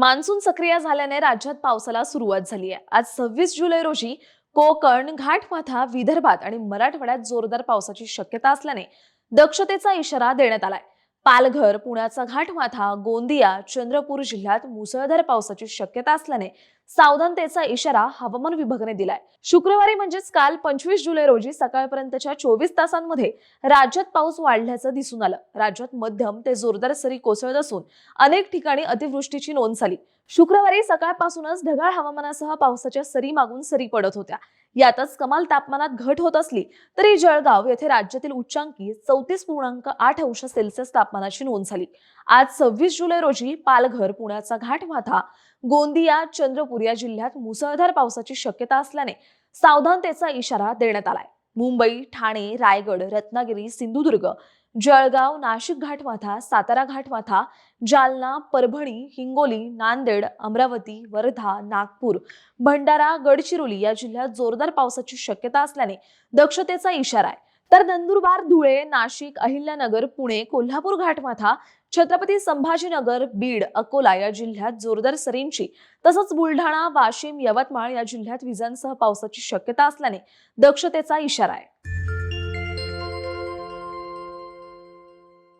Monsoon सक्रिय झाल्याने राज्यात पावसाला सुरुवात झाली आहे. आज सव्वीस जुलै रोजी कोकण घाटमाथा विदर्भात आणि मराठवाड्यात जोरदार पावसाची शक्यता असल्याने दक्षतेचा इशारा देण्यात आलाय. पालघर पुण्याचा घाटमाथा गोंदिया चंद्रपूर जिल्ह्यात मुसळधार पावसाची शक्यता असल्याने सावधानतेचा इशारा हवामान विभागाने दिलाय. शुक्रवारी म्हणजेच काल पंचवीस जुलै रोजी सकाळपर्यंतच्या चोवीस तासांमध्ये राज्यात पाऊस वाढल्याचं दिसून आलं. राज्यात मध्यम ते जोरदार सरी कोसळत असून अनेक ठिकाणी अतिवृष्टीची नोंद झाली. शुक्रवारी सकाळपासूनच ढगाळ हवामानासह पावसाच्या सरी मागून सरी पडत होत्या. यातच कमाल तापमानात घट होत असली तरी जळगाव येथे राज्यातील उच्चांकी चौतीस पूर्णांक आठ अंश सेल्सिअस तापमान तापमानाची नोंद झाली. आज सव्वीस जुलै रोजी पालघर पुण्याचा घाटमाथा गोंदिया चंद्रपूर या जिल्ह्यात मुसळधार पावसाची शक्यता असल्याने सावधानतेचा इशारा देण्यात आलाय. मुंबई ठाणे रायगड रत्नागिरी सिंधुदुर्ग जळगाव नाशिक घाटमाथा सातारा घाटमाथा जालना परभणी हिंगोली नांदेड अमरावती वर्धा नागपूर भंडारा गडचिरोली या जिल्ह्यात जोरदार पावसाची शक्यता असल्याने दक्षतेचा इशारा आहे. तर नंदुरबार धुळे नाशिक अहिल्यानगर पुणे कोल्हापूर घाटमाथा छत्रपती संभाजीनगर बीड अकोला या जिल्ह्यात जोरदार सरींची तसंच बुलढाणा वाशिम यवतमाळ या जिल्ह्यात विजांसह पावसाची शक्यता असल्याने दक्षतेचा इशारा आहे.